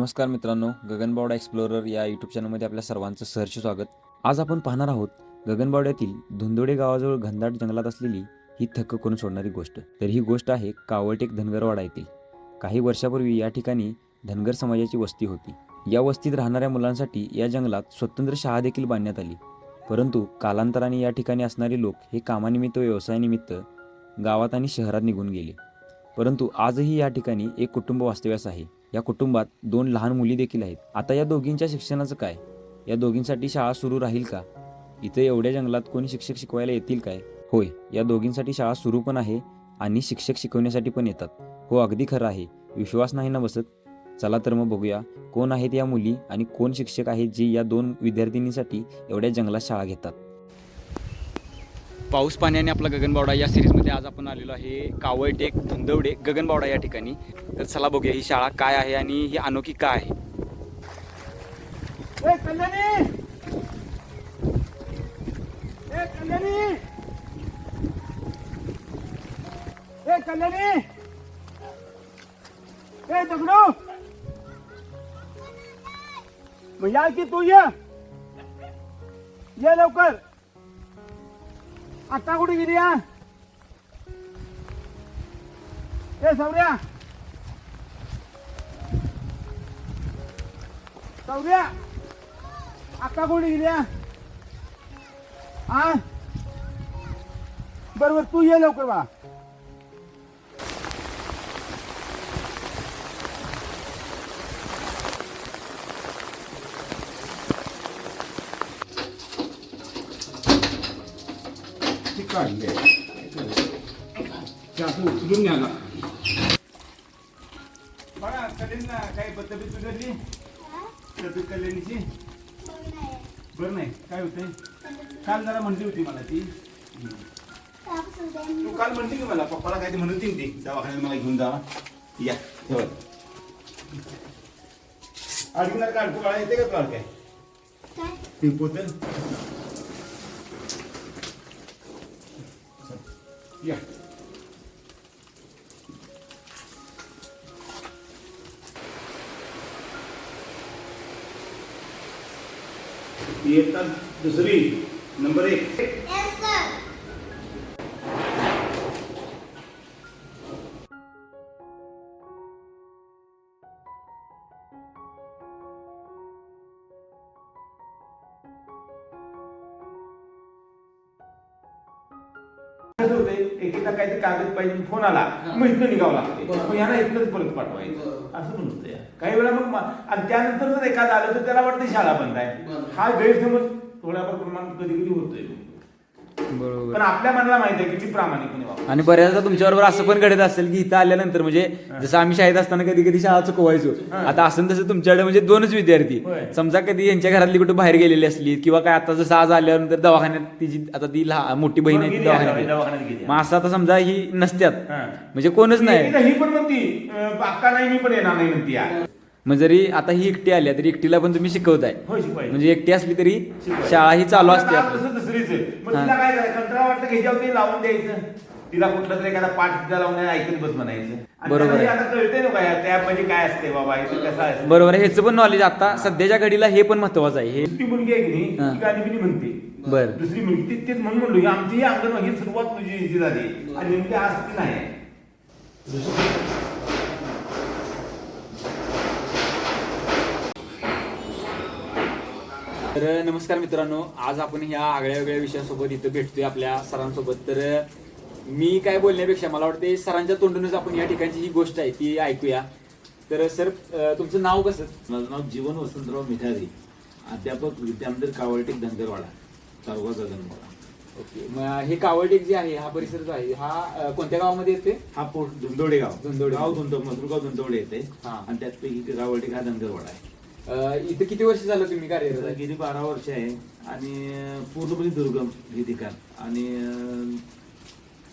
नमस्कार मित्रांनो गगनबावडा एक्सप्लोरर या यूट्यूब चॅनलमध्ये आपल्या सर्वांचं सहर्ष स्वागत. आज आपण पाहणार आहोत गगनबावड्यातील धुंदोडे गावाजवळ घनदाट जंगलात असलेली ही थक्क करून सोडणारी गोष्ट. तर ही गोष्ट आहे कावळटेक धनगरवाडा येथील. काही वर्षापूर्वी या ठिकाणी धनगर समाजाची वस्ती होती. या वस्तीत राहणाऱ्या मुलांसाठी या जंगलात स्वतंत्र शाळा देखील बांधण्यात आली. परंतु कालांतराने या ठिकाणी असणारे लोक हे कामानिमित्त व्यवसायानिमित्त गावात आणि शहरात निघून गेले. परंतु आजही या ठिकाणी एक कुटुंब वास्तव्यास आहे. या कुटुंबात दोन लहान मुली देखील आहेत. आता या दोघींच्या शिक्षणाचं काय? या दोघींसाठी शाळा सुरू राहील का? इथे एवढ्या जंगलात कोणी शिक्षक शिकवायला येतील काय? होय या दोघींसाठी शाळा सुरू पण आहे आणि शिक्षक शिकवण्यासाठी पण येतात. हो अगदी खरं आहे. विश्वास नाही ना बसत? चला तर मग बघूया कोण आहेत या मुली आणि कोण शिक्षक आहेत जे या दोन विद्यार्थिनीसाठी एवढ्या जंगलात शाळा घेतात. पाऊस पाण्याने आपला गगनबावडा या सिरीजमध्ये आज आपण आलेलो आहे कावळटेक धुंदवडे गगनबावडा या ठिकाणी. तर चला बघूया ही शाळा काय आहे आणि ही अनोखी काय आहे. म्हणजे या की तू ये. ये लवकर. आता कुठे गेली या ए सौर्या. सौर्या. आता कोणी गेल्या हा? बरोबर तू ये लवकर बा. काढले उचलून न्याला बघा कलेन ना काही तब्येत सुधारली तब्येत कल्याणीची बरं नाही काय होतंय काल जरा म्हणली होती मला ती तू काल म्हणली की मला पप्पाला काय ते म्हणत होती ती दवाखान्यात मला घेऊन जावा या ठेवा अडकणार काढ तू काढा येते का तुला काय पिंपोतल या. इयत्ता दुसरी नंबर एक. कागद पाहिजे फोन आला. मग इथनं निघावं लागते. मग यांना इथनंच परत पाठवायचं. असं पण होतंय. काही वेळा मग आणि त्यानंतर जर एखादा आलं तर त्याला वाटतं शाळा बंद आहे. हा गैरसमज थोड्याफार प्रमाणात कधी कधी होतोय. बरोबर पण आपल्या मनाला माहिती आहे की मी प्रामाणिकपणे वागतो. आणि बऱ्याचदा तुमच्याबरोबर असं पण घडत असेल की इथं आल्यानंतर म्हणजे जसं आम्ही शाळेत असताना कधी कधी शाळा चुकवायचो. आता असं तसं तुमच्याकडे म्हणजे दोनच विद्यार्थी होय. समजा कधी यांच्या घरातली कुठे बाहेर गेलेली असली किंवा काय आता जसं आज आल्यानंतर दवाखान्यात तिची आता ती मोठी बहीण आहे ती गेली आता, दवाखान्यात आहे. दवाखान्यात गेली. मग असं आता समजा ही नसत्यात हा. म्हणजे कोणच नाही ही पण म्हणती अं, अक्का नाही मी पण येणार नाही म्हणती मग जरी आता ही एकटी आली तरी एकटीला पण तुम्ही शिकवताय होय शिकवायचं. म्हणजे एकटी असली तरी शिकवायचं. शाळा ही चालू असते आता आपली. तसं दुसरीच आहे. मग हा. तिला काय करायचं कंटाळा वाटतं की ह्याच्यावर ते लावून द्यायचं तिला कुठलं तरी एखादा पाठ तिला लावून द्यायचं, ऐकत बस म्हणायचं आणि बरोबर त्याला आहे. आता कळते ना काय त्या म्हणजे काय असते बाबा कसं असते बरोबर आहे ह्याचं पण नॉलेज आता सध्याच्या घडीला हे पण महत्वाचं आहे हे दुसरी मुलगी आहे की नाही हा. ती गाणी बिनी म्हणते बरं. दुसरी मुलगी ती तेच म्हणून म्हणलो आमची ही अंगण ही सुरुवात तुझी झाली आणि नेमकी आज ती नाही तर नमस्कार मित्रांनो आज आपण ह्या आगळ्या वेगळ्या विषयासोबत इथं भेटतोय आपल्या सरांसोबत. तर मी काय बोलण्यापेक्षा मला वाटते सरांच्या तोंडूनच आपण या ठिकाणची ही गोष्ट आहे ती ऐकूया. तर सर तुमचं नाव कसं? माझं नाव जीवन वसंतराव मिठारी अध्यापक विद्यामंदिर कावळटेक धनगरवाडा तालुका गगनवाडा. ओके मग हे कावळटेक जे आहे हा परिसर जो आहे हा कोणत्या गावामध्ये येते हा पोट धुंदोडे गाव. धुंदोडे. गाव धुंदो मधुरगाव धुंदोडे येते हा. आणि त्यातपैकी कावळटेक हा धनगरवाडा आहे. अं, इथं किती वर्ष झालं तुम्ही कार्यरत आहे? गेली बारा वर्ष आहे. आणि पूर्णपणे दुर्गम हे ठिकाण. आणि अं,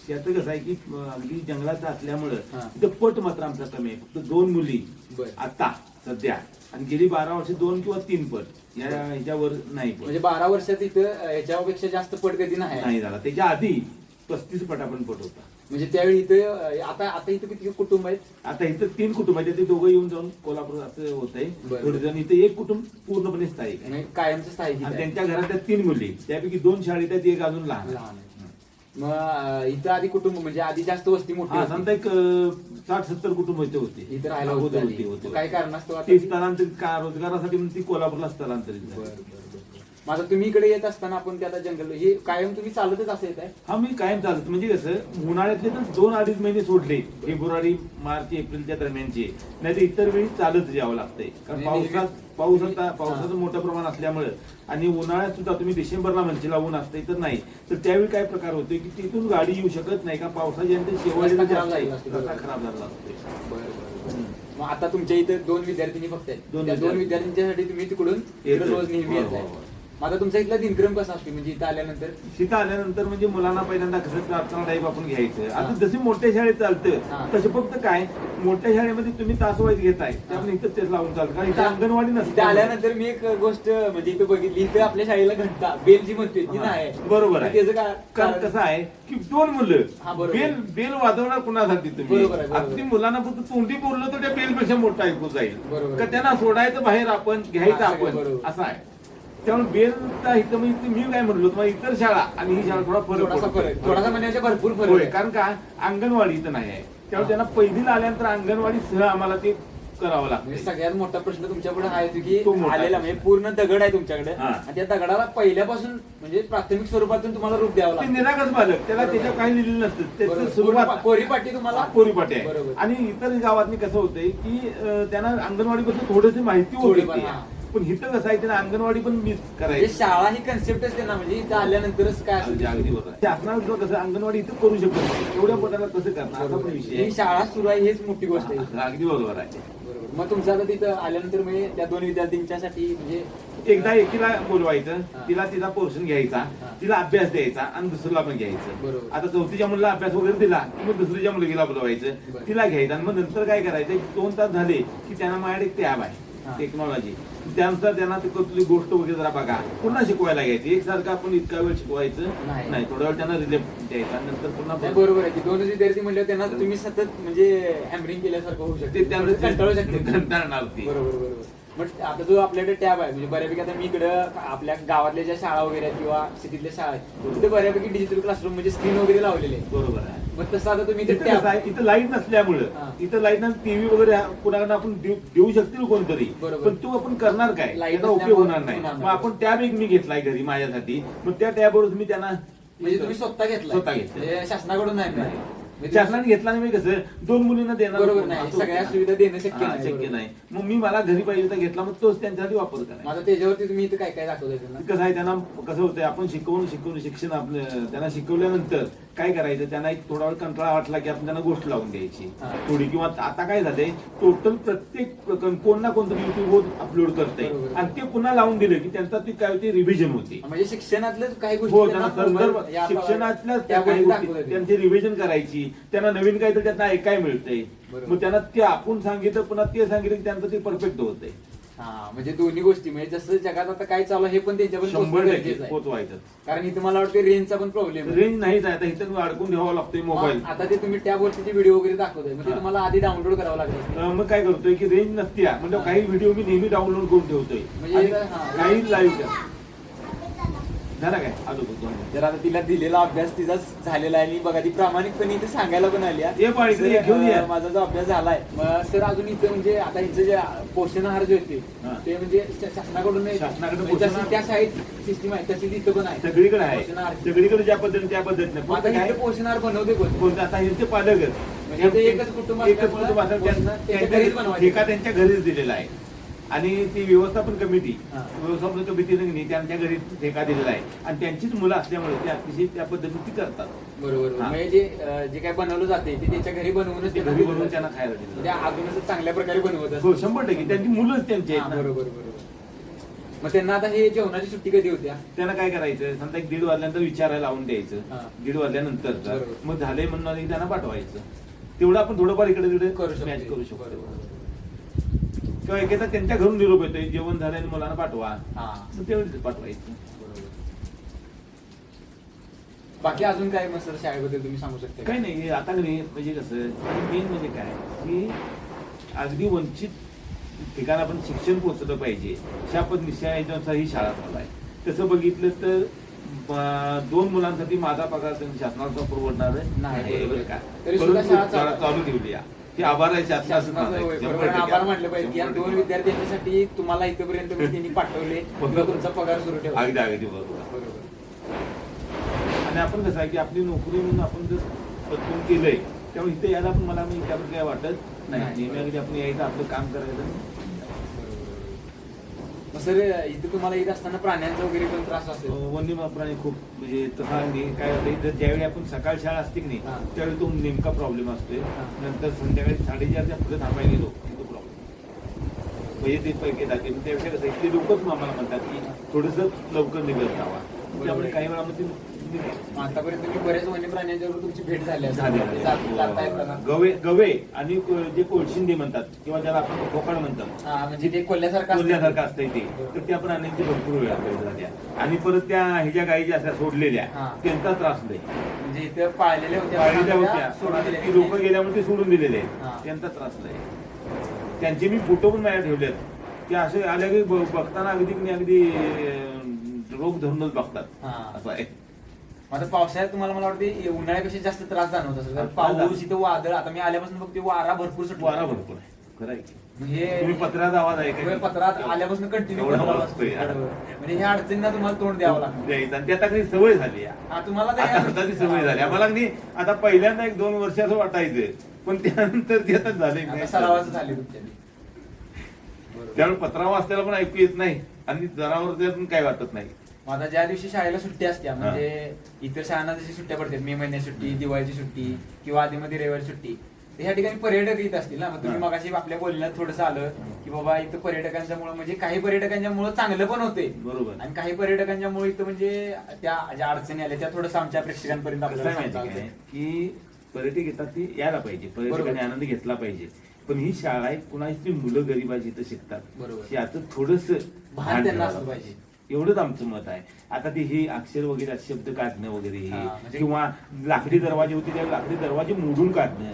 त्याचं कसं आहे की अं, अगदी जंगलात असल्यामुळं हा. तिथं पट मात्र आमचा कमी आहे. फक्त दोन मुली बरं. आता सध्या. आणि गेली बारा वर्ष दोन किंवा तीन पट. या ह्याच्यावर नाही पट. म्हणजे बारा वर्षात इथं अं, ह्याच्यापेक्षा जास्त पट कधी नाही? नाही झाला. त्याच्या आधी पस्तीस पट आपण पट होता. म्हणजे त्यावेळी इथं आता आता इथं किती कुटुंब आहेत आता इथं तीन कुटुंब आहेत ते दोघं येऊन जाऊन कोल्हापूर असं होतंय बरं. थोडे जण इथे एक कुटुंब पूर्णपणे स्थायिक आहे म्हणजे कायमचं स्थायिक आणि आहे. त्यांच्या घरात त्या तीन मुली त्यापैकी दोन शाळेत आहेत एक अजून लहान आहे. लहान आहे. मग अं, इथं आधी कुटुंब म्हणजे आधी जास्त वस्ती मोठी हा होती. समजा एक साठ सत्तर कुटुंब इथे होते इथं राहायला होती होते. होते मग काय कारणास्तव आता ते ती- स्थलांतरित का रोजगारासाठी म्हणून ती कोल्हापूरला स्थलांतरित झाली. बरं, बरं. आता तुम्ही इकडे येत असताना आपण ते आता जंगल हे कायम तुम्ही चालतच असं येत आहे? हा मी कायम चालत. म्हणजे कसं उन्हाळ्यातले तर दोन अडीच महिने सोडले. फेब्रुवारी मार्च एप्रिलच्या दरम्यानचे. नाही तर इतर वेळी चालत यावं लागतंय. कारण म्हणजे पावसात पाऊस आता हा. पावसाचं मोठं प्रमाण असल्यामुळं. आणि उन्हाळ्यात सुद्धा तुम्ही डिसेंबरला म्हणशीला ऊन असते तर नाही. तर त्यावेळी काय प्रकार होतोय की तिथून गाडी येऊ शकत नाही का? पावसाच्या अंतर शेवटला रस्ता खराब जास्त आहे. झालेला असतो. रस्ता खराब मग आता तुमच्या इथे दोन विद्यार्थिनी फक्त आहेत. दोन त्या दोन विद्यार्थी. विद्यार्थ्यांच्यासाठी तुम्ही तिकडून रोज नेहमी हो, येत हो, आहे आता तुमचा इथला दिनक्रम कसा असतो म्हणजे इथं आल्यानंतर तिथं आल्यानंतर म्हणजे मुलांना पहिल्यांदा कसं प्रार्थना टाईप आपण घ्यायचं. आता जसे मोठ्या शाळेत हा. चालतं तसं फक्त काय मोठ्या शाळेमध्ये तुम्ही तास वाईज घेताय त्यामुळे इथं तेच लावून चालतं कारण इथं अंगणवाडी इथं नसते आल्यानंतर मी एक गोष्ट म्हणजे इथं बघितली इथं आपल्या शाळेला घंटा बेल जी म्हणते ती. नाही बरोबर आहे त्याचं कारण कारण- कसं आहे की दोन मुलं बरोबर. बेल बेल वाजवणार कुणासाठी तुम्ही बरोबर आहे, बरोबर. अगदी मुलांना फक्त तोंडी बोललं तर त्या बेलपेक्षा मोठा ऐकू जाईल बरोबर. का त्यांना सोडायचं बाहेर आपण घ्यायचं हा, सगळं आपण बरोबर. असं आहे त्यामुळे बेलचा इथं म्हणजे मी काय म्हणलो तुम्हाला इतर शाळा आणि ही शाळा थोडा फरक थोडासा पडतो. फरक थोडासा म्हणजे भरपूर फरक होय आहे. कारण का अंगणवाडी इथं नाही आहे त्यामुळे हा. त्यांना पहिलीला आल्यानंतर अंगणवाडी सह आम्हाला ते करावं म्हणजे लागतं सगळ्यात मोठा प्रश्न तुमच्यापुढे आहे तो की मोठा आलेला. म्हणजे पूर्ण दगड आहे तुमच्याकडे हा. आणि त्या दगडाला पहिल्यापासून म्हणजे प्राथमिक स्वरूपातून तुम्हाला रूप द्यावं ते लागतं निरागस बालक त्याला बरोबर. त्याच्यावर काही लिहिलेलं नसतं त्याचं बरोबर. सुरुवात कोरी- कोरीपाटी तुम्हाला कोरीपाटी आहे बरोबर. आणि इतर गावातनी कसं होतंय की अं, त्यांना अंगणवाडीबद्दल थोडीशी माहिती होती थोडीफार, हा. पण इथं कसं आहे त्यांना अंगणवाडी पण मिस म्हणजे करायची शाळा ही कन्सेप्टच आहे ना म्हणजे इथं आल्यानंतरच काय अगदी असेल अगदी बरोबर आहे. शासनाला सुद्धा कसं अंगणवाडी इथं करू शकत नाही एवढ्या पोटाला कसं करणार असा पण विषय ही आहे. शाळा सुरू आहे हेच मोठी गोष्ट आहे अगदी बरोबर आहे बरोबर. मग तुमचं आता तिथं आल्यानंतर म्हणजे त्या दोन विद्यार्थ्यांच्यासाठी म्हणजे एकदा एकीला बोलवायचं हा. तिला तिचा पोर्शन घ्यायचा हा. तिला अभ्यास द्यायचा आणि दुसरीला पण घ्यायचं बरोबर. आता चौथीच्या मुलीला अभ्यास वगैरे दिला की मग दुसरीच्या मुलगीला बोलवायचं बरं. तिला घ्यायचं आणि मग नंतर काय करायचं एक दोन तास झाले की त्यांना माझ्याकडे एक टॅब आहे. टेक्नॉलॉजी त्यानुसार त्यांना ते कुठली गोष्ट वगैरे जरा बघा. पुन्हा शिकवायला घ्यायची एकसारखं आपण इतका वेळ शिकवायचं नाही. थोडा वेळ त्यांना रिलेट द्यायचा नंतर पुन्हा नाही, बरोबर आहे. की दोन विद्यार्थी म्हणले त्यांना तुम्ही सतत म्हणजे हॅमरिंग केल्यासारखं होऊ शकते. ते त्यांना कंटाळू शकते कंटाळणार बरोबर बरोबर. मग आता जो आपल्याकडे टॅब आहे म्हणजे बऱ्यापैकी आता मी इकडं आपल्या गावातल्या ज्या शाळा वगैरे आहेत किंवा सिटीतल्या शाळा आहेत तिथे बऱ्यापैकी डिजिटल क्लासरूम म्हणजे स्क्रीन वगैरे लावलेले आहे बरोबर आहे मग तसं आता तुम्ही इथे आहे, टॅब इथं लाइट नसल्यामुळं हा. इथं लाइट टीव्ही वगैरे कुणाकडे आपण देऊ देऊ शकतील कोणतरी बरोबर. पण तो आपण करणार काय Light त्याचा उपयोग होणार नाही होणार मग. आपण टॅब एक मी घेतलाय घरी माझ्यासाठी मग त्या टॅबवर मी त्यांना म्हणजे तुम्ही स्वतः घेतला स्वतः घेतला. शासनाकडून नाही नाही. मिळालं. म्हणजे शासनाने घेतला नाही मी कसं दोन मुलींना देणार बरोबर. नाही. असं सगळ्या. सुविधा देणं शक्य हा, नाही. शक्य बरोबर. नाही मग मी मला घरी पाहिजे तर घेतला मग तोच त्यांच्यासाठी वापर करायचा आता त्याच्यावरती तुम्ही इथं काय काय त्यांना कसं आहे त्यांना कसं होतंय आपण शिकवून शिकवून शिक्षण आपलं त्यांना शिकवल्यानंतर काय करायचं त्यांना एक थोडा वेळ कंटाळा वाटला की आपण त्यांना गोष्ट लावून द्यायची. थोडी किंवा आता काय झालंय टोटल प्रत्येक कोण ना कोणतरी युट्यूबवर अपलोड बरोबर. आणि ते पुन्हा लावून दिलं की त्यांचा ती काय होती रिव्हिजन होती म्हणजे शिक्षणातलं काही हो गोष्टी शिक्षणातल्या. त्यांची रिव्हिजन करायची त्यांना नवीन काहीतरी त्यांना ऐकाय मिळतंय. मग त्यांना ते आपण सांगितलं पुन्हा ते सांगितलं की त्यांचं ते परफेक्ट होतंय हा म्हणजे दोन्ही गोष्टी म्हणजे जसं जगात आता काय चालू आहे हे पण त्यांच्यापर्यंत पोहोचणं शंभर टक्के गरजेचं आहे. पोचवायचं कारण इथं मला वाटतं रेंजचा पण प्रॉब्लेम आहे रेंज नाहीच आहे आता इथं अडकून ठेवावा लागतोय मोबाईल आता ते तुम्ही टॅबवरती व्हिडिओ वगैरे दाखवताय म्हणजे हा. तुम्हाला आधी डाउनलोड करावं लागेल अं, मग काय करतोय की रेंज नसते म्हणजे. काही व्हिडिओ मी नेहमी डाउनलोड करून ठेवतोय म्हणजे आणि हा. काही लाईव्ह झाला काय मिनिटं. जर आता तिला दिलेला अभ्यास तिचा झालेला आहे आणि बघा ती प्रामाणिकपणे इथे सांगायला पण आली आहे. ये बाळ, इकडे ये, सर, घेऊन ये. अं, माझा जो अभ्यास झालाय मग सर अजून इथे म्हणजे आता हिचं जे पोषण आहार जे होते हा. ते म्हणजे शा- शासनाकडून नाही. शासनाकडून म्हणजे पोषण जशी आहार- त्या शाळेत सिस्टीम आहे तशी तिथं पण आहे सगळीकडे आहे पोषण आहार. सगळीकडे ज्या पद्धतीने त्या पद्धतीने मग आता फक्त काय इथे पोषण आहार बनवते कोण कोणतं आता यांचे पालकच म्हणजे ते एकच कुटुंब एकच असल्यामुळे कुटुंब असल्यामुळे पोषण त्यां- त्याच्या घरीच त्यांच्या- बनवायचं. एका त्यांच्या घरीच दिलेला आहे आणि ती व्यवस्थापन कमिटी. व्यवस्थापन कमिटीने त्यांच्या घरी ठेका दिलेला आहे आणि त्यांचीच मुलं असल्यामुळे ते अतिशय त्या पद्धतीने ती करतात बरोबर. म्हणजे जे जे काय बनवलं जाते ते त्याच्या घरी बनवूनच ते घरी बनवून. त्यांना खायला दिलं म्हणजे अजूनच चांगल्या प्रकारे बनवत. हो शंभर टक्के त्यांची मुलंच त्यांची. बरोबर बरोबर मग त्यांना आता हे जेवणाची सुट्टी कधी होत्या त्यांना काय करायचं समजा एक दीड वाजल्यानंतर विचारायला लावून द्यायचं. दीड वाजल्यानंतर. मग झालंय म्हणून त्यांना पाठवायचं तेवढं आपण थोडंफार इकडे तिकडे करू शकतो मॅच करू शकतो बरोबर. किंवा एकेचा त्यांच्या घरून निरोप येतोय जेवण झालं आणि मुलांना पाठवा. हा. पाठवायचं. बरोबर. बाकी अजून काय मग सर शाळेबद्दल तुम्ही सांगू शकता काही नाही हे आता नाही म्हणजे कसं मेन म्हणजे काय की अगदी वंचित ठिकाणी आपण शिक्षण पोचलं पाहिजे अशा याच्यानुसार ही शाळा चालू आहे. तसं बघितलं तर ब- दोन मुलांसाठी माझा पगार त्यांनी शासनाचा परवडणार नाही, का? तरी सुद्धा शाळा शाळा चालू चालू ठेवली आहे. ते आभार आहे. आभार म्हटलं पाहिजे. की या दोन. विद्यार्थ्यांसाठी तुम्हाला इथपर्यंत त्यांनी पाठवले तुमचा पगार सुरू ठेवला. अगदी अगदी बरोबर. आणि आपण कसं आहे की आपली नोकरी म्हणून आपण जर बदलून केलंय त्यामुळे इथे यायला पण मला मी त्याबद्दल काय वाटत नाही. नाही. नेहमी अगदी आपण यायचं आपलं काम करायचं. सर इथे तुम्हाला येत असताना प्राण्यांचा वगैरे पण त्रास असेल. वन्य प्राणी खूप म्हणजे तसा काय होतं इथं ज्यावेळी आपण सकाळ शाळा असते की हा. नाही त्यावेळी तो नेमका प्रॉब्लेम असतोय. हा. नंतर संध्याकाळी साडेचारच्या पुढे थांबायला गेलो तो प्रॉब्लेम म्हणजे ते पैकी जाते. त्यापेक्षा कसं ते लोकच आम्हाला म्हणतात की थोडस लवकर निघत जावा. त्यामुळे काही वेळा मग ते निघायचं. मग आतापर्यंत तुम्ही बरेच वन्य प्राण्यांच्यावर तुमची भेट झाली. झाले. जात- गवे गवे आणि जे कोळशिंदे म्हणतात किंवा ज्याला आपण कोकण म्हणतात हा म्हणजे ते कोल्ह्यासारखं असतं. कोल्ह्यासारखं असतंय ते तर त्या प्राण्यांची भरपूर वेळा झाल्या आणि परत त्या ह्याच्या गायी ज्या असतात सोडलेल्या हा. त्यांचा त्रास नाही म्हणजे इथे पाळलेल्या होत्या पाळलेल्या त्या होत्या सोडून. ती लोक गेल्यामुळे ते सोडून दिलेले हा. त्यांचा त्रास नाही त्यांचे मी फोटो पण माझ्या ठेवलेत ते असे आल्या की ब- बघताना अगदी की नाही अगदी अं, रोग धरूनच बघतात. हा. असं आहे. आता पावसाळ्यात तुम्हाला मला वाटते उन्हाळ्यापेक्षा जास्त त्रास जाणवत असेल कारण पाऊस इथं वादळ आता मी आल्यापासून फक्त वारा भरपूर सुटला. वारा भरपूर आहे. खरं आहे की. म्हणजे तुम्ही पत्राचा आवाज आहे पत्रात आल्यापासून कंटिन्यू एवढा आवाज असतोय. म्हणजे ह्या अडचणींना तुम्हाला तोंड द्यावं लागतं. द्यायचं. आणि ते आता काही सवय झाली आहे. हा तुम्हाला ते- आता आता ती सवय झाली आम्हाला नाही आता पहिल्यांदा एक दोन वर्ष असं वाटायचं. पण त्यानंतर ते आता झाले आता सरावाचं झाले तुमच्या त्यामुळे पत्रा वाचताना पण ऐकू येत नाही. आणि जनावर त्यातून काय वाटत नाही. मग आता ज्या दिवशी शाळेला सुट्टी असते म्हणजे इतर शाळांना जशी सुट्ट्या पडतात मे महिन्यात सुट्टी दिवाळीची सुट्टी किंवा आधीमध्ये रविवारी सुट्टी ह्या ठिकाणी पर्यटक येत असतील ना? मग तुम्ही. मगाशी आपल्या बोलण्यात थोडंसं आलं की बाबा इथं पर्यटकांच्या मुळे म्हणजे काही पर्यटकांच्या मुळे चांगलं पण होते बरोबर. आणि काही पर्यटकांच्या मुळे इथं म्हणजे त्या ज्या अडचणी आल्या त्या थोडंसं आमच्या प्रेक्षकांपर्यंत आपल्याला. की? पर्यटक येतात ते यायला पाहिजे. पर्यटकांनी. आनंद घेतला पाहिजे. पण ही शाळा आहे कुणाची मुलं गरीबाची इथं शिकतात. बरोबर. याचं थोडस भान त्यांना असलं पाहिजे. एवढंच आमचं मत आहे. आता ते हे अक्षर वगैरे शब्द काढणं वगैरे हे हा, म्हणजे- किंवा लाकडी दरवाजे होते त्या लाकडी दरवाजे मोडून काढणं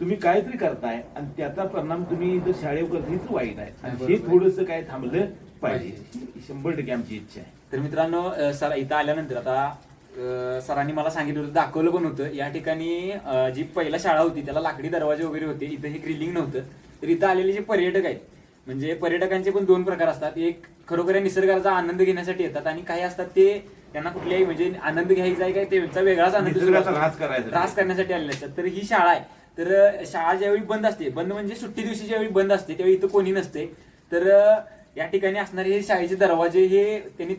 तुम्ही काहीतरी करताय आणि त्याचा परिणाम तुम्ही इथं शाळेवर करता हेच वाईट आहे. आणि. हे थोडस काय थांबलं पाहिजे. शंभर टक्के आमची इच्छा आहे. तर मित्रांनो सर इथं आल्यानंतर आता सरांनी मला सांगितलं होतं दाखवलं पण होतं. या ठिकाणी जी पहिला शाळा होती त्याला लाकडी दरवाजे वगैरे होते. इथं हे ग्रिलिंग नव्हतं. तर इथं आलेले जे पर्यटक आहेत म्हणजे पर्यटकांचे पण दोन प्रकार असतात. एक खरोखर निसर्गाचा आनंद घेण्यासाठी येतात आणि काही असतात ते त्यांना कुठल्याही म्हणजे आनंद घ्यायचा आहे काय त्यांचा वेगळाच आनंद. ऱ्हास करण्यासाठी आलेले असतात. तर ही शाळा आहे. तर शाळा ज्यावेळी बंद असते बंद म्हणजे सुट्टी दिवशी ज्यावेळी बंद असते त्यावेळी इथं कोणी नसते. तर या ठिकाणी असणारे हे शाळेचे दरवाजे हे त्यांनी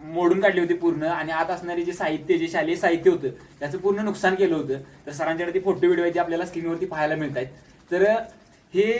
मोडून काढले होते पूर्ण आणि आत असणारे जे साहित्य जे शालेय साहित्य होतं त्याचं पूर्ण नुकसान केलं होतं. तर सरांच्याकडे ते फोटो व्हिडिओ आहे ते आपल्याला स्क्रीनवरती पाहायला मिळत आहेत तर हे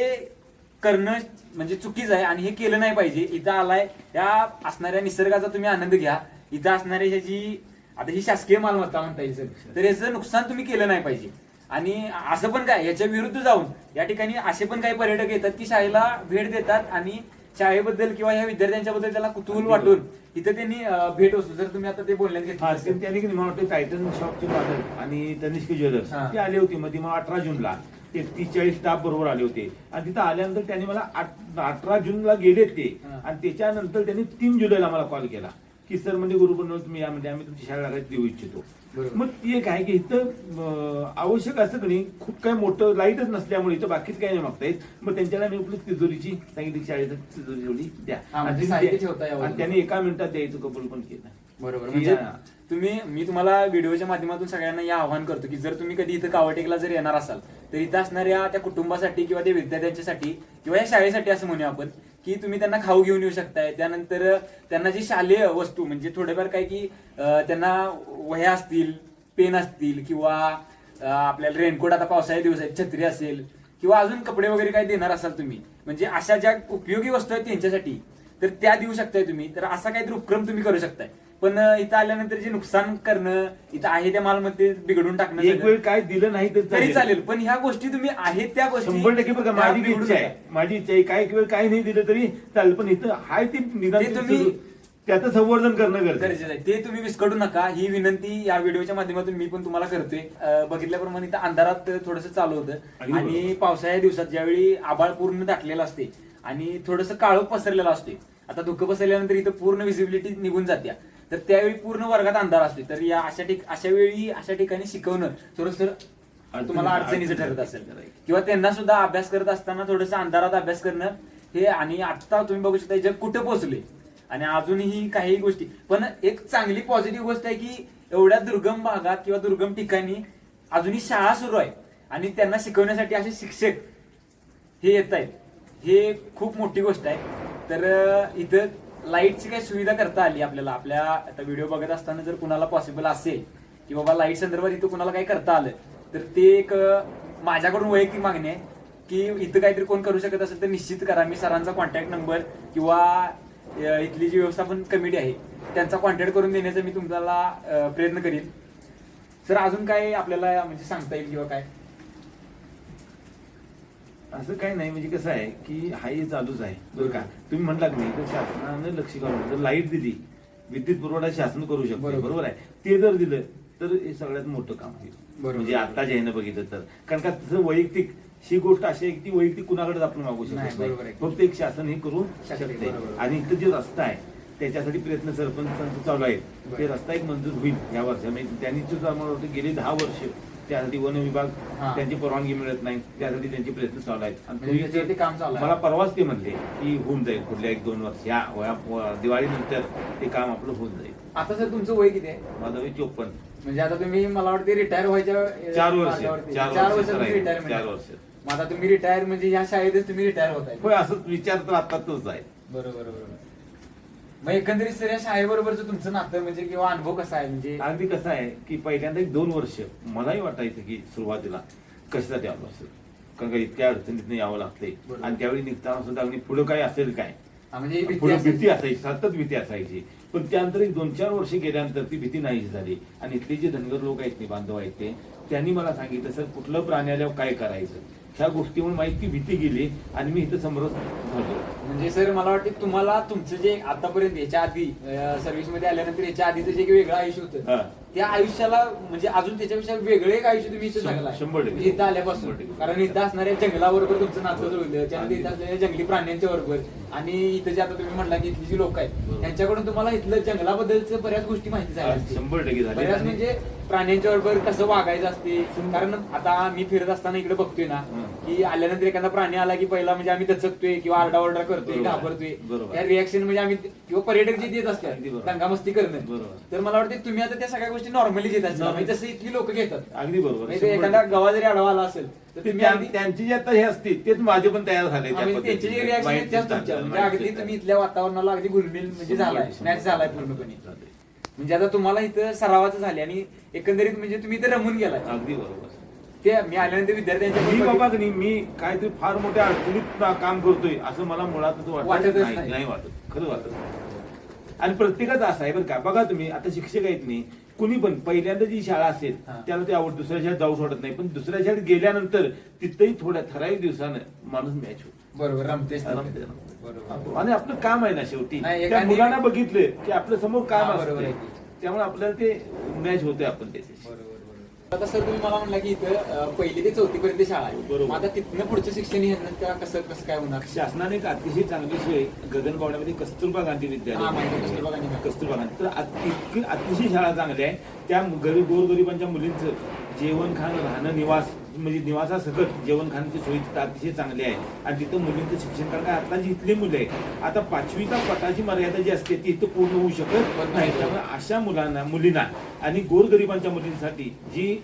करणं म्हणजे चुकीचं आहे आणि हे केलं नाही पाहिजे. इथं आलाय त्या असणाऱ्या निसर्गाचा तुम्ही आनंद घ्या. इथं असणाऱ्या ह्याची आता ही शासकीय मालमत्ता म्हणता येईल सर. तर याचं नुकसान तुम्ही केलं नाही पाहिजे. आणि असं पण काय याच्या विरुद्ध जाऊन या ठिकाणी असे पण काही पर्यटक येतात की शाळेला भेट देतात आणि शाळेबद्दल किंवा ह्या विद्यार्थ्यांच्या बद्दल त्याला कुतूहल वाटून इथं त्यांनी भेट असतो जर तुम्ही आता ते बोलण्यात घेतलं ते असेल. त्याने मला वाटतं टायटन शॉपचे मालक आणि तनिष्क ज्वेलर्स. ते आले होते मध्ये मला अठरा जूनला. ते तीस चाळीस स्टाफ बरोबर आले होते. आणि तिथं आल्यानंतर त्यांनी मला अठरा जूनला गेले ते. आणि त्याच्यानंतर त्यांनी तीन जुलैला मला कॉल केला. की सर म्हणजे गुरुपौर्णिमा तुम्ही या म्हणजे आम्ही तुमची शाळा लागायला देऊ इच्छितो. मग ती एक आहे की इथं आवश्यक असं की नाही खूप काय मोठं लाईटच नसल्यामुळे इथं बाकीच काही नाही मागता येत. मग त्यांच्याला मी आपली तिजोरीची सांगितली शाळेत तिजोरी द्या. म्हणजे. आणि त्यांनी एका मिनिटात द्यायचं कबूल पण केलं बरोबर. म्हणजे या- तुम्ही मी तुम्हाला व्हिडिओच्या माध्यमातून सगळ्यांना हे आवाहन करतो की जर तुम्ही कधी इथं कावटेकला जर येणार असाल तर इथं असणाऱ्या त्या कुटुंबासाठी किंवा त्या विद्यार्थ्यांच्यासाठी किंवा या शाळेसाठी असं म्हणूया आपण की तुम्ही त्यांना खाऊ घेऊन येऊ शकताय. त्यानंतर त्यांना जी शालेय वस्तू म्हणजे थोडेफार काय की त्यांना वह्या असतील पेन असतील किंवा आपल्याला रेनकोट आता पावसाळ्या दिवस आहेत छत्री असेल किंवा अजून कपडे वगैरे काय देणार असाल तुम्ही म्हणजे अशा ज्या उपयोगी वस्तू आहेत त्यांच्यासाठी तर त्या देऊ शकताय तुम्ही. तर असा काहीतरी उपक्रम तुम्ही करू शकताय. पण इथं आल्यानंतर जे नुकसान करणं इथं आहे त्या मालमध्ये बिघडून टाकणं एक सगळं, वेळ काय दिलं नाही तर तरी चालेल. पण ह्या गोष्टी तुम्ही आहेत त्या गोष्टी शंभर टक्के बघा त्या माझी इच्छा आहे. माझी इच्छा आहे काय एक वेळ काय नाही दिलं तरी चालेल पण इथं हाय ती निदान ते तुम्ही त्याचं संवर्धन करणं गरजेचं आहे. गरजेचं आहे. ते तुम्ही विस्कटू नका. ही विनंती या व्हिडिओच्या माध्यमातून मी पण तुम्हाला करतोय. अं, बघितल्याप्रमाणे इथं अंधारात थोडंसं चालू होतं. बरोबर. आणि पावसाळ्या दिवसात ज्यावेळी आबाळ पूर्ण दाटलेलं असते आणि थोडंसं काळोख पसरलेलं असते आता धुकं पसरल्यानंतर इथं पूर्ण विजिबिलिटी निघून जात्या तर त्यावेळी पूर्ण वर्गात अंधार असते तर या अशा ठिक अशा वेळी अशा ठिकाणी शिकवणं थोडंसं तुम्हाला अडचणीचं ठरत असेल. किंवा त्यांना सुद्धा अभ्यास करत असताना थोडंसं अंधारात अभ्यास करणं हे आणि आता तुम्ही बघू शकता जग कुठे पोहोचले आणि अजूनही काही गोष्टी. पण एक चांगली पॉझिटिव्ह गोष्ट आहे की एवढ्या दुर्गम भागात किंवा दुर्गम ठिकाणी अजूनही शाळा सुरू आहे. आणि त्यांना शिकवण्यासाठी असे शिक्षक हे येत आहेत हे खूप मोठी गोष्ट आहे. तर इथं लाईटची काही सुविधा करता आली आपल्याला. आपल्या आता व्हिडिओ बघत असताना जर कुणाला पॉसिबल असेल की बाबा लाइट संदर्भात इथं कुणाला काही करता आलं तर ते एक माझ्याकडून वैयक्तिक मागणी आहे की इथं काहीतरी कोण करू शकत असेल तर निश्चित करा. मी सरांचा कॉन्टॅक्ट नंबर किंवा इथली जी व्यवस्थापन कमिटी आहे त्यांचा कॉन्टॅक्ट करून देण्याचा मी तुम्हाला प्रयत्न करीन. सर अजून काय आपल्याला म्हणजे सांगता येईल किंवा काय? असं काही नाही म्हणजे कसं आहे की हा हे चालूच आहे बरं का तुम्ही म्हणलात नाही तर शासनाने लक्ष घालून जर लाइट दिली विद्युत पुरवठा शासन करू शकतो बरोबर. आहे ते जर दिलं तर हे सगळ्यात मोठं काम होईल बरोबर. म्हणजे आता जे ह्यानं बघितलं तर कारण का तसं वैयक्तिक ही गोष्ट अशी आहे की ती वैयक्तिक कुणाकडे आपण मागू शकत बरोबर नाही आहे. फक्त एक शासन हे करू शकते. आणि इथं जे रस्ता आहे त्याच्यासाठी प्रयत्न सरपंचांचा चालू आहे ते. रस्ता एक मंजूर होईल या वर्षामध्ये त्यांनी सुद्धा मला वाटतं गेली दहा वर्ष त्यासाठी वन विभाग हा. त्यांची परवानगी मिळत नाही. त्यासाठी त्यांचे प्रयत्न चालू आहेत. आणि म्हणजे त्याच्यावरती काम चालू आहे. मला परवाच ते म्हणले की होऊन जाईल पुढल्या एक दोन वर्ष. या वया- दिवाळीनंतर ते काम आपलं होऊन जाईल. आता सर तुमचं वय किती आहे? माझं वय चोपन्न. म्हणजे आता तुम्ही मला वाटते रिटायर व्हायच्या चार वर्ष. मार्गावरती. चार चार वर्ष वर्ष तुम्ही राहिले. रिटायरमेंट चार वर्ष. मग आता तुम्ही रिटायर म्हणजे या शाळेतच तुम्ही रिटायर होत आहे होय असंच विचार तर आताच आहे. बरोबर बरोबर मग एकंदरीत सर या शाळेबरोबरच तुमचं नातं म्हणजे किंवा अनुभव कसा आहे? म्हणजे अगदी कसं आहे की पहिल्यांदा एक दोन वर्ष मलाही वाटायचं की सुरुवातीला कशासाठी आलो असेल कारण का इतक्या अडचणीत यावं लागते बरोबर. आणि त्यावेळी निघताना सुद्धा अगदी पुढं काय असेल काय? हा, म्हणजे ही भीती पुढे असेल. भीती असायची सतत भीती असायची. पण त्यानंतर एक दोन चार वर्ष गेल्यानंतर ती भीती नाहीशी झाली. आणि इथले जे धनगर लोक आहेत ते बांधव आहेत ते त्यांनी मला सांगितलं सर कुठलं प्राणी आल्यावर काय करायचं? ह्या गोष्टीमुळे माहिती भीती गेली आणि मी इथं समरस झालो म्हणजे सर मला वाटते तुम्हाला तुमचं जे आतापर्यंत याच्या आधी सर्व्हिसमध्ये आल्यानंतर याच्या आधीचं जे वेगळं आयुष्य होतं. त्या आयुष्याला म्हणजे अजून त्याच्यापेक्षा वेगळं एक आयुष्य तुम्ही इथं जगला शंभर टक्के. इथं आल्यापासून. कारण इथं असणाऱ्या जंगलाबरोबर तुमचं नातं जुळलं त्यानंतर इथं असलेल्या जंगली प्राण्यांच्या बरोबर आणि इथं जे आता तुम्ही म्हणला की इथली जी लोक आहेत. त्यांच्याकडून तुम्हाला इथलं जंगलाबद्दलच बऱ्याच गोष्टी माहिती झाल्या. शंभर टक्के बऱ्याच म्हणजे प्राण्यांच्या बरोबर कसं वागायचं असते कारण आता मी फिरत असताना इकडे बघतोय ना. की आल्यानंतर एखादा प्राणी आला की पहिला म्हणजे आम्ही दचकतोय किंवा आरडाओरडा करतोय बरोबर. घाबरतोय बरोबर. त्या रिॲक्शन म्हणजे आम्ही किंवा पर्यटक जे देत अगदी असतात बरोबर. दंगामस्ती करणं बरोबर. तर मला वाटतं तुम्ही आता त्या सगळ्या गोष्टी नॉर्मली घेत Normal. म्हणजे जसं इथली लोक घेतात अगदी बरोबर म्हणजे शंभर एखादा टक्के. गवा जरी आडवा आला असेल तर ते तुम्ही त्या- अगदी- त्यांची जे आता हे असतील तेच माझे पण तयार झाले त्या आम्ही त्यांची पद्धतीने. जी रिॲक्शन त्याच तुमच्या म्हणजे अगदी तुम्ही. इथल्या वातावरणाला अगदी घुलमिल म्हणजे झालाय मॅच झालाय पूर्णपणे. म्हणजे आता तुम्हाला इथं सरावाचं झाले आणि एकंदरीत म्हणजे तुम्ही इथं रमून गेलाय अगदी बरोबर ते मी आल्यानंतर विद्यार्थ्यांच्या मी बाबा नाही, मी काहीतरी फार मोठ्या अडचणीत ना- काम करतोय असं मला मुळातच वाटत वाटतच नाही. वाटत. खरं वाटत आणि प्रत्येकाचं असं आहे बरं का. बघा तुम्ही आता शिक्षक आहेत नाही कुणी पण पहिल्यांदा जी शाळा असेल हा. त्याला ते आवड दुसऱ्या शाळेत जाऊ शकत नाही. पण दुसऱ्या शाळेत गेल्यानंतर तिथंही थोड्या ठराविक दिवसानं माणूस मॅच होतो. बरोबर रमतेच ते. रमते, बरोबर. आणि आपलं काम आहे ना शेवटी. नाही, त्या एखादी- मुलांना बघितलं की आपल्यासमोर काम हा, बरोबर असतं आहे. त्यामुळे आपल्याला ते मॅच होते आपण त्याच्याशी. बरोबर. आता सर तुम्ही मला म्हणला की इथं पहिली ते चौथी पर्यंत शाळा आहे. बरोबर. आता तिथनं पुढचं शिक्षण ह्यांना त्या कसं कसं काय होणार? शासनाने एक अतिशय चांगली सोय गगनबावड्यामध्ये कस्तुरबा गांधी हा, विद्यालय माहिती आहे, कस्तुरबा गांधी. कस्तुरबा गांधी तर अति- इतकी अतिशय शाळा चांगली आहे त्या गरीब गोरगरिबांच्या मुलींचं जेवण खाणं राहणं निवास म्हणजे निवासासकट जेवण खाण्याची सोयी तिथं अतिशय चांगली आहे आणि तिथं मुलींचं शिक्षण कारण का आता जी इथली मुलं आहेत आता पाचवीचा पटाची मर्यादा जी असते ती इथं पूर्ण होऊ शकत नाही त्यामुळे अशा मुलांना मुलींना आणि गोरगरिबांच्या मुलींसाठी जी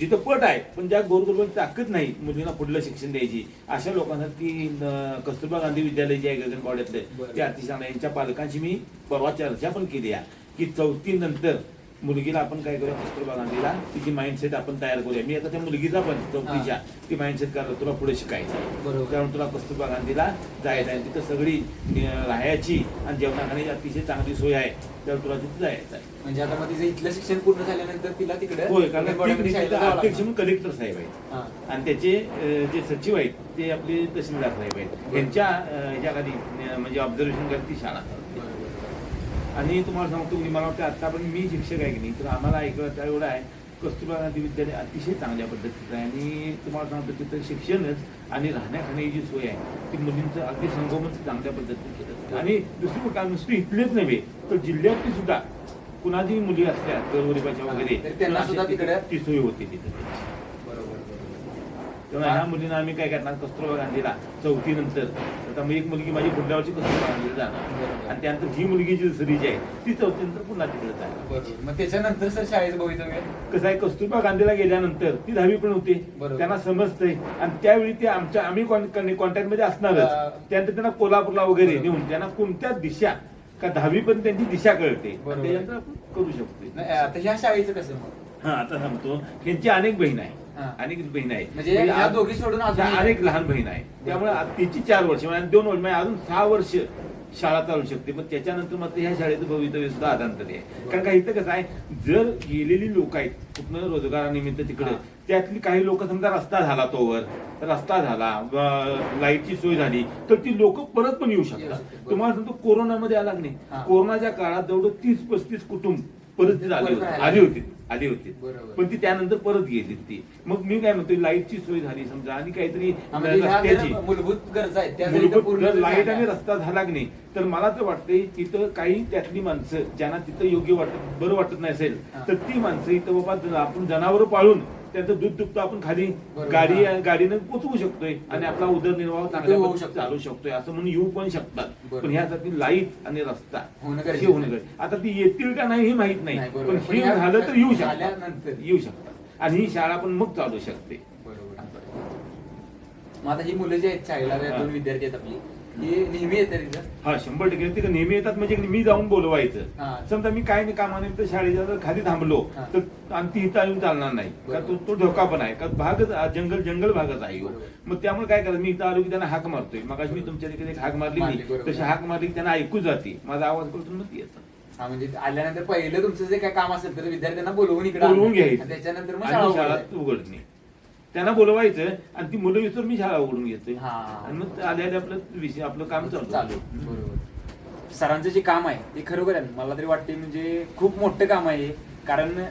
जिथं पट आहे पण ज्या गोरगरिबांची ताकद नाही मुलींना पुढलं शिक्षण द्यायची अशा लोकांसाठी कस्तुरबा गांधी विद्यालय जे आहे गगनबावड्यातले बरं. ते अतिशय. यांच्या पालकांची मी परवा चर्चा पण केली आहे की चौथी नंतर मुलगीला आपण काय करूया कस्तुरबा गांधीला तिची माइंडसेट आपण तयार करूया. मी आता त्या मुलगीचा पण चौथीच्या ती माइंडसेट करा तुला पुढे शिकायचं बरोबर. त्यामुळे तुला कस्तुरबा गांधीला जायचं आहे. तिथं सगळी अं, राहायची आणि जेवणाखाण्याची अतिशय चांगली सोय आहे. त्यामुळे तुला तिथे जायचं आहे. म्हणजे आता मग तिचं इथलं शिक्षण पूर्ण झाल्यानंतर तिला तिकडे होय कारण अध्यक्ष. म्हणून कलेक्टर साहेब आहेत. आणि त्याचे अं, जे सचिव आहेत ते आपले तहसीलदार साहेब आहेत. यांच्या अं, ह्याच्याखाली अं, म्हणजे ऑब्झर्वेशन करती शाळा. आणि तुम्हाला सांगतो की मला वाटतं आता पण मी शिक्षक आहे की नाही तर आम्हाला ऐकलं एवढं आहे कस्तुरबा गांधी विद्यालय अतिशय चांगल्या पद्धतीचं आहे आणि तुम्हाला सांगतो तिथं शिक्षणच आणि राहण्या खाण्याची जी सोय आहे ती मुलींचं अगदी संगोपन चांगल्या पद्धतीने केलं. आणि दुसरी गोष्ट नुसतं इथलेच नव्हे तर जिल्ह्यातली सुद्धा कुणाची मुली असतात गरगरीबाच्या वगैरे तर त्यांना सुद्धा अशी तिकडे- ती सोय होती तिथं तेव्हा ह्या मुलींना आम्ही काय करणार? कस्तुरबा गांधीला चौथी नंतर. आता मग एक मुलगी माझी पुढल्या वर्षी कस्तुरबा गांधीला जाणार. आणि त्यानंतर ही मुलगी जी दुसरीची आहे ती चौथी नंतर पुन्हा तिकडे जाणार. मग त्याच्यानंतर सर शाळेचं भवितव्य कसं आहे कस्तुरबा गांधीला गेल्यानंतर ती दहावी पण होती. त्यांना समजतंय. आणि त्यावेळी ते आमच्या आम्ही कॉन्टॅक्टमध्ये. असणारच. त्यानंतर त्यांना कोल्हापूरला वगैरे नेऊन त्यांना कोणत्या दिशा का दहावी पण त्यांची दिशा कळते. त्याच्यानंतर आपण करू शकतो आता ह्या शाळेचं कसं हा आता सांगतो. यांची अनेक बहीण आहे. अनेक बहीण आहे. म्हणजे दोघी सोडून अजून त्या एक- अनेक लहान बहीण आहे. त्यामुळे आ- तिची चार वर्ष म्हणजे दोन वर्ष म्हणजे अजून सहा वर्ष शाळा चालू शकते. पण त्याच्यानंतर मात्र ह्या शाळेचं भवितव्य सुद्धा आदांतरी आहे. कारण का इथं कसं आहे जर गेलेली लोक आहेत कुठनं रोजगारानिमित्त तिकडे हा. त्यातली काही लोक समजा रस्ता झाला तोवर रस्ता झाला लाईटची सोय झाली तर ती लोक परत पण येऊ येऊ शकतात. तुम्हाला सांगतो कोरोनामध्ये आला की नाही. कोरोनाच्या काळात जवळ तीस पस्तीस कुटुंब परत आली होती. आली होती. आली होती. पण ती त्यानंतर परत गेली ती. मग मी काय म्हणतोय लाईटची सोय झाली समजा आणि काहीतरी म्हणजे रस्त्याची. मूलभूत गरजा आहेत लाइट आणि रस्ता झाला की नाही तर मला तर वाटतंय तिथं काही त्यातली माणसं ज्यांना तिथं योग्य वाटत बरं वाटत नसेल हा. तर ती माणसं इथं बाबा आपण जनावर पाळून त्यांचं दूध दुभतं आपण खाली बरोबर. गाडी. गाडीनं पोचवू शकतोय आणि आपला उदरनिर्वाह चांगल्या होऊ पद्धतीने शकतो. चालू शकतोय असं म्हणून येऊ पण शकतात बरोबर. पण ह्यासाठी लाइट आणि रस्ता होणं हे होणं आहे. गरजेचं. आता ती येतील का नाही हे माहीत नाही बरोबर. पण हे ह्या झालं तर येऊ झाल्यानंतर. शकतात येऊ शकतात आणि ही शाळा पण मग चालू शकते मग आता ही मुलं जी आहेत शाळेला या दोन. विद्यार्थी आहेत आपली हे नेहमी हा शंभर टक्के ते नेहमी येतात म्हणजे मी जाऊन हा. बोलवायचं समजा मी काय नाही कामानिमित्त शाळेच्या जर खाली थांबलो हा. तर आणि ती इथं येऊन चालणार नाही का तो तो धोका पण आहे का भागच जंगल जंगल भागच आहे. बरोबर. मग त्यामुळे काय करायचं मी इथं आलो की त्यांना हाक मारतोय मग मी तुमच्या तिकडे एक हाक मारली मारली, नाही बरोबर. तशी हाक मारली की त्यांना ऐकू जाते माझा आवाज करतो मग ती येतात हा म्हणजे आल्यानंतर पहिलं तुमचं जे काय काम असेल तर विद्यार्थ्यांना बोलवून इकडे बोलवून. घ्यायचं त्याच्यानंतर मग शाळा आणि शाळा उघडायची. उघडणे त्यांना बोलवायचं आणि ती मुलं विसरून मी शाळा उघडून घेतोय. हा. आणि मग आल्या आल्या आपलं विषय आपलं काम चालू. चालू. बरोबर. सरांचं जे काम आहे ते खरोखर आहे. मला तरी वाटते म्हणजे खूप मोठं काम आहे हे. कारण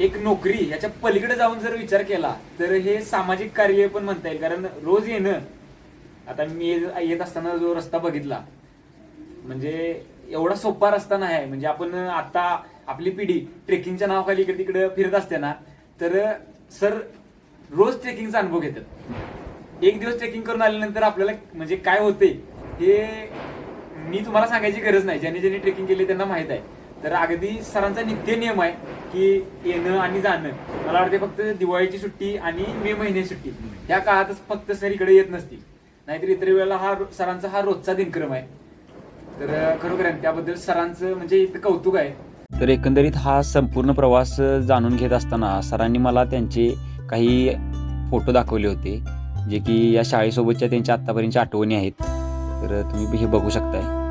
एक नोकरी याच्या पलीकडे जाऊन जर विचार केला तर हे सामाजिक कार्य पण म्हणता येईल. कारण रोज येणं आता मी ये- येत असताना जो रस्ता बघितला म्हणजे एवढा सोपा रस्ता नाही आहे. म्हणजे आपण आता आपली पिढी ट्रेकिंगच्या नावाखाली इकडे तिकडे फिरत असते ना तर सर रोज ट्रेकिंगचा अनुभव घेतात. एक दिवस ट्रेकिंग करून आल्यानंतर आपल्याला म्हणजे काय होते हे मी तुम्हाला सांगायची गरज नाही. ज्यांनी ज्यांनी ट्रेकिंग केले त्यांना माहीत आहे. तर अगदी सरांचा नित्य नियम आहे की येणं आणि जाणं. मला वाटते फक्त दिवाळीची सुट्टी आणि मे महिन्याची सुट्टी. या काळातच फक्त सर इकडे येत नसतील. नाहीतर इतर वेळेला हा सरांचा हा रोजचा दिनक्रम आहे. तर खरोखर आहे, त्याबद्दल सरांचं म्हणजे इथं कौतुक आहे. तर एकंदरीत हा संपूर्ण प्रवास जाणून घेत असताना सरांनी मला त्यांचे काही फोटो दाखवले होते जे की या शाळेसोबतच्या त्यांच्या आत्तापर्यंतच्या आठवणी आहेत. तर तुम्ही हे बघू शकताय.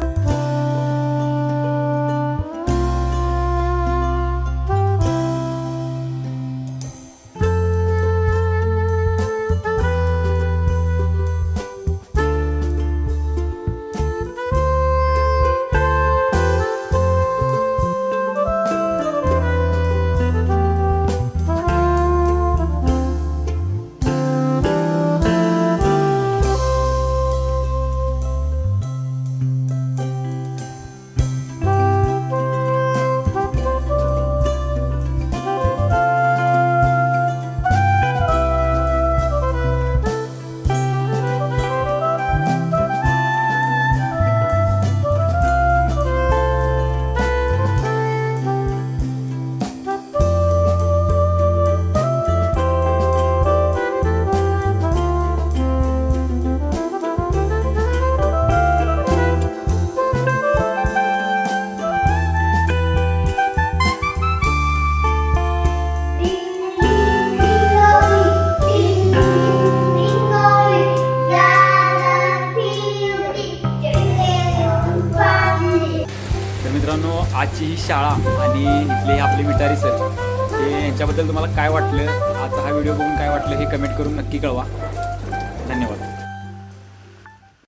तुम्हाला काय वाटलं? आता हा व्हिडिओ बघून काय वाटलं हे कमेंट करून नक्की कळवा.